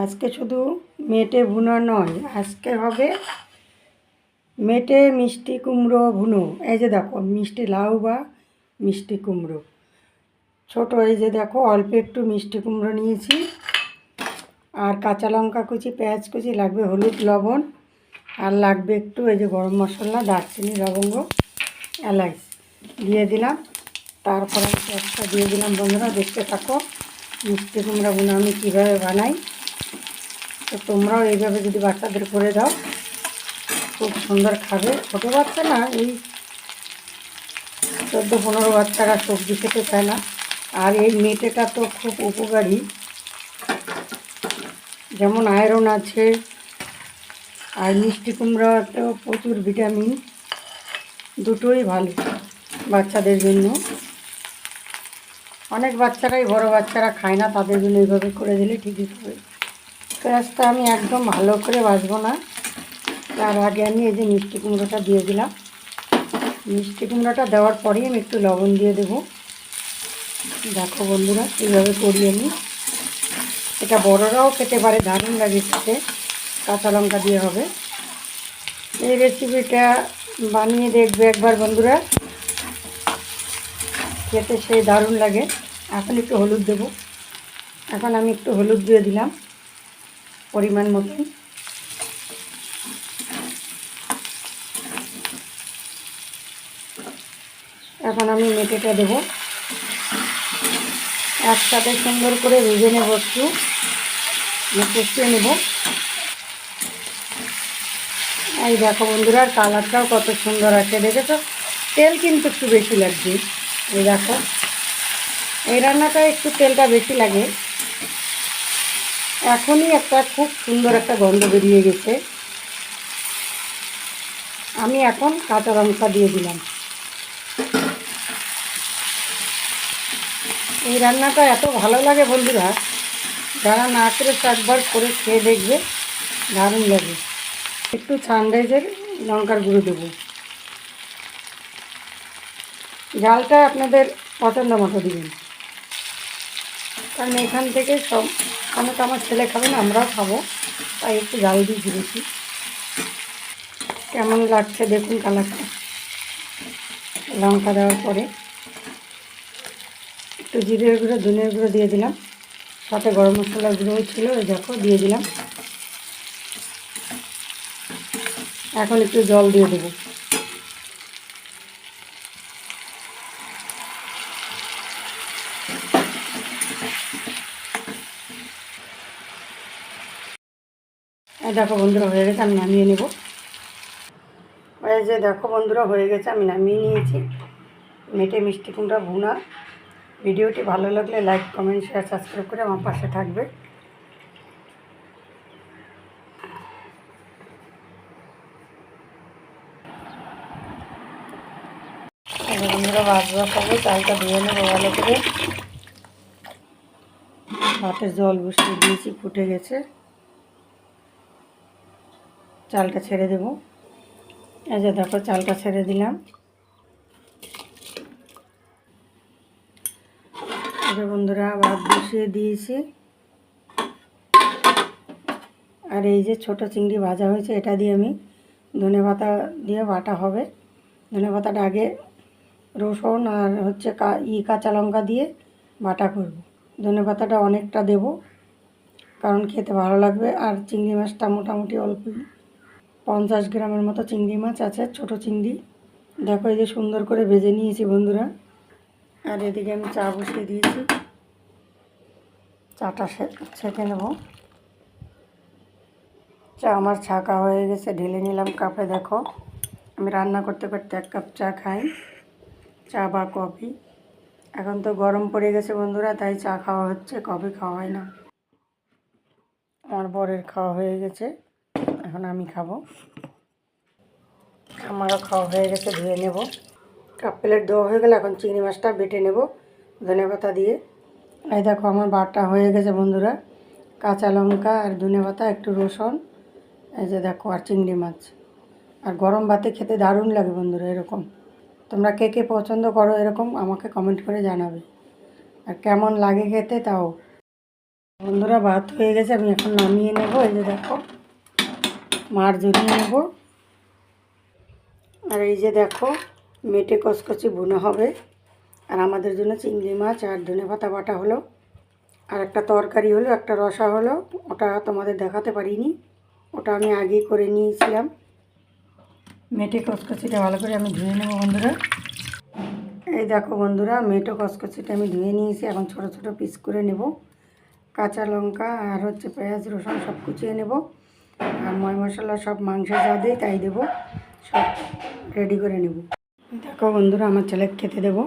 আজকে শুধু মেটে ভুনো নয়, আজকে হবে মেটে মিষ্টি কুমড়ো ভুনো। এই যে দেখো, মিষ্টি লাউ বা মিষ্টি কুমড়ো। ছোটো, এই যে দেখো, অল্প একটু মিষ্টি কুমড়ো নিয়েছি। আর কাঁচা লঙ্কা কুচি, পেঁয়াজ কুচি, লাগবে হলুদ, লবণ। আর লাগবে একটু এই যে গরম মশলা, দারচিনি, লবঙ্গ এলাচ দিয়ে দিলাম। তারপরে পেঁয়াজটা দিয়ে দিলাম বন্ধুরা, দেখতে থাকো মিষ্টি কুমড়া বুনো আমি কীভাবে বানাই। তো তোমরাও এইভাবে যদি বাচ্চাদের করে দাও, খুব সুন্দর খাবে। ছোটো বাচ্চা না, এই চোদ্দ পনেরো বাচ্চারা সবজি খেতে চায় না। আর এই মেটেটা তো খুব উপকারী। যেমন আয়রন আছে, আর মিষ্টি কুমড়াতেও প্রচুর ভিটামিন। দুটোই ভালো বাচ্চাদের জন্য। অনেক বাচ্চারাই বড় বাচ্চারা খায় না, তাদের জন্য এইভাবে করে দিলে ঠিকই হবে। পেঁয়াজটা আমি একদম ভালো করে বাছবো না। তার আগে আমি এই যে মিষ্টি কুমড়োটা দিয়ে দিলাম। মিষ্টি কুমড়োটা দেওয়ার পরেই আমি একটু লবণ দিয়ে দেবো। দেখো বন্ধুরা কীভাবে করি আমি এটা বড়রাও খেতে পারে, দারুণ লাগে খেতে। কাঁচা লঙ্কা দিয়ে হবে। এই রেসিপিটা বানিয়ে দেখবে একবার বন্ধুরা। খেতে সেই দারুণ লাগে। এখন একটু হলুদ দেবো। এখন আমি একটু হলুদ দিয়ে দিলাম। পরিমাণ মতো। এখন আমি মেটেটা দেবো। একসাথে সুন্দর করে ভেজে নেব একটু। কষিয়ে নেব। এই দেখো বন্ধুরা, আর কালারটাও কত সুন্দর আছে, দেখেছ? তেল কিন্তু একটু বেশি লাগছে এই দেখো, এই রান্নাটা একটু তেলটা বেশি লাগে। এখনই একটা খুব সুন্দর একটা গন্ধ বেরিয়ে গেছে। আমি এখন কাঁচা লঙ্কা দিয়ে দিলাম। এই রান্নাটা এত ভালো লাগে বন্ধুরা। যারা না করে একবার করে খেয়ে দেখবে, দারুণ লাগে। একটু সানরাইজের লঙ্কার গুঁড়ো দেবো। জালটা আপনাদের পছন্দ মতো দিবেন। কারণ এখান থেকে সব অনেক আমার ছেলে খাবে না, আমরাও খাব। তাই একটু জাল দিয়ে দিয়েছি কেমন লাগছে দেখুন কালারটা। লঙ্কা দেওয়ার পরে একটু জিরের গুঁড়ো ধনের গুঁড়ো দিয়ে দিলাম। সাথে গরম মশলার গুঁড়ো ছিল দেখো, দিয়ে দিলাম। এখন একটু জল দিয়ে দেবো। দেখো বন্ধুরা, হয়ে গেছে, আমি নামিয়ে নেব। এই যে দেখো বন্ধুরা, হয়ে গেছে, আমি নামিয়ে নিয়েছি। মেটে মিষ্টি কুমড়া ভুনা। ভিডিওটি ভালো লাগলে লাইক কমেন্ট শেয়ার সাবস্ক্রাইব করে আমার পাশে থাকবে। বন্ধুরা বসাবো চালটা ধুয়ে নেব ভালো করে। ভাতের জল বসিয়ে দিয়েছি, ফুটে গেছে। চালটা ছেড়ে দেব। এই যে দেখো, চালটা ছেড়ে দিলাম। বন্ধুরা, আবার বসিয়ে দিয়েছি। আর এই যে ছোট চিংড়ি ভাজা হয়েছে, এটা দিয়ে আমি ধনে পাতা দিয়ে বাটা হবে। ধনে পাতাটা আগে রসুন আর হচ্ছে ই কাঁচা লঙ্কা দিয়ে বাটা করব। ধনে পাতাটা অনেকটা দেব, কারণ খেতে ভালো লাগবে। আর চিংড়ি মাছটা মোটামুটি অল্প পঞ্চাশ গ্রামের মতো চিংড়ি মাছ আছে, ছোট চিংড়ি। দেখো এই যে সুন্দর করে ভেজে নিয়েছি বন্ধুরা। আর এদিকে আমি চা বসিয়ে দিয়েছি। চাটা ছেঁকে নেব। চা আমার ছাকা হয়ে গেছে, ঢেলে নিলাম কাপে, দেখো। আমি রান্না করতে করতে এক কাপ চা খাই, চা বা কফি। এখন তো গরম পড়ে গেছে বন্ধুরা, তাই চা খাওয়া হচ্ছে, কফি খাওয়া হয় না। আমার বরের খাওয়া হয়ে গেছে। এখন আমি খাব। আমারও খাওয়া হয়ে গেছে, ধুয়ে নেব। কাপ প্লেট দেওয়া হয়ে গেলে এখন চিংড়ি মাছটা বেটে নেব, ধনে পাতা দিয়ে। এই দেখো আমার বাটা হয়ে গেছে বন্ধুরা। কাঁচা লঙ্কা আর ধনে পাতা, একটু রসুন, এই যে দেখো, আর চিংড়ি মাছ। আর গরম ভাতে খেতে দারুণ লাগে বন্ধুরা, এরকম। তোমরা কে কে পছন্দ করো এরকম, আমাকে কমেন্ট করে জানাবে। আর কেমন লাগে খেতে তাও। বন্ধুরা, ভাত হয়ে গেছে, আমি এখন নামিয়ে নেব, এই যে দেখো। মার জড়িয়ে নেব। আর এই যে দেখো, মেটে কচকচি ভুনো হবে। আর আমাদের জন্য চিংড়ি মাছ আর ধনে পাতা বাটা হলো। আর একটা তরকারি হলো, একটা রসা হলো। ওটা তোমাদের দেখাতে পারিনি। ওটা আমি আগেই করে নিয়েছিলাম। মেটে কচকচিটা ভালো করে আমি ধুয়ে নেব বন্ধুরা। এই দেখো বন্ধুরা, মেটো কচকচিটা আমি ধুয়ে নিয়েছি। এখন ছোট ছোট পিস করে নেব। কাঁচা লঙ্কা আর হচ্ছে পেঁয়াজ, রসুন সব কুচিয়ে নেব। আর ময় মশলা সব মাংসে যা দিই তাই দেবো, সব রেডি করে নেব। দেখো বন্ধুরা, আমার ছেলে খেতে দেবো।